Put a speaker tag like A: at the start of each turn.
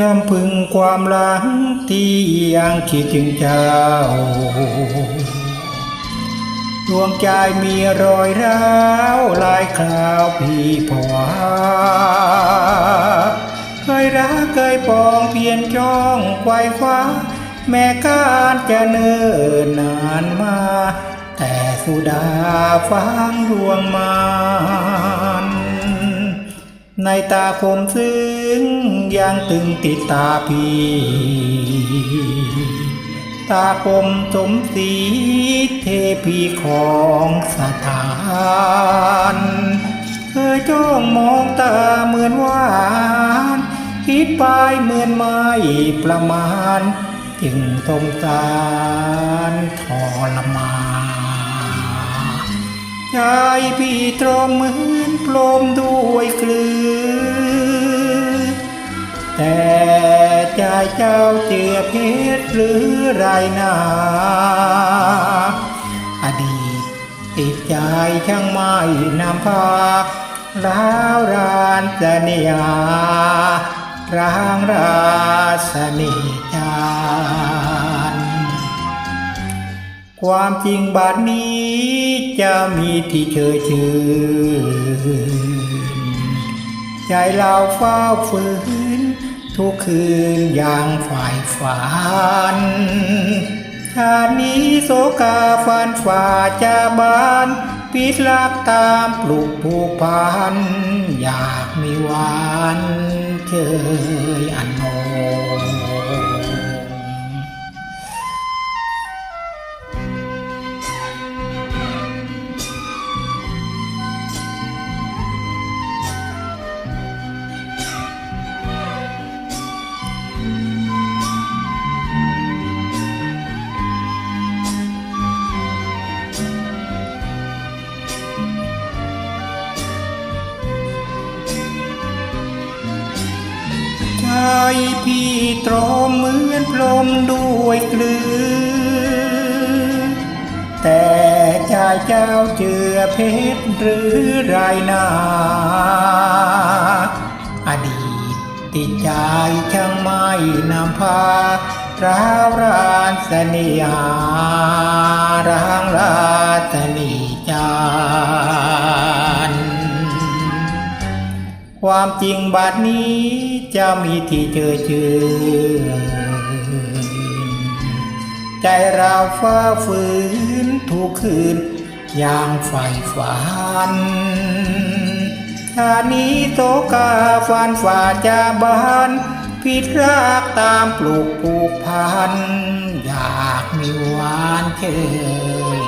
A: ลำพึงความหลังที่ยังคิดถึงเจ้า ดวงใจมีรอยร้าวลายคราวพี่ผวเคยรักเคยปองเพียนจ้องไขว้คว้า แม้การจะเนิ่นนานมา แต่สุดาฟังดวงมาน ในตาคมซึ้งยังตึงติดตาพี่ตาคมสมศรีเทพีของสถานเคยจ้องมองตาเหมือนหวานคิดไปเหมือนไม่ประมาณ จึงสงสารทรมานใจพี่ตรมเหมือนปลมด เจ้าเจือเพชรหรือไรนาอดีตติดใจช่างไม่นำพาล้าวรานเสนียร้างราสนิจานความจริงบาดนี้จะมีที่เชยชื่นใจเราเฝ้าฝืน ทุกคืนอย่างฝ่ายฝันชาตินี้โศกาฟันฝ่าจะบานปิดลักตามปลุกผูกพัน อยากมีวันเชยอันโน พี่ตรมเหมือนพรมด้วยเกลือ แต่ใจเจ้าเจือเพชรหรือไรนาอดีตติดใจช่างไม่นำพาร้าวรานเสนียาร้างรา ความจริงบัดนี้จะมีที่เจอเจอใจเราฟ้าฝืนทุกคืน อย่างไฟฝันชานี้โตกาฟันฝ่าจะบานผิดรักตามปลูกผูกพัน อยากมีหวานเชย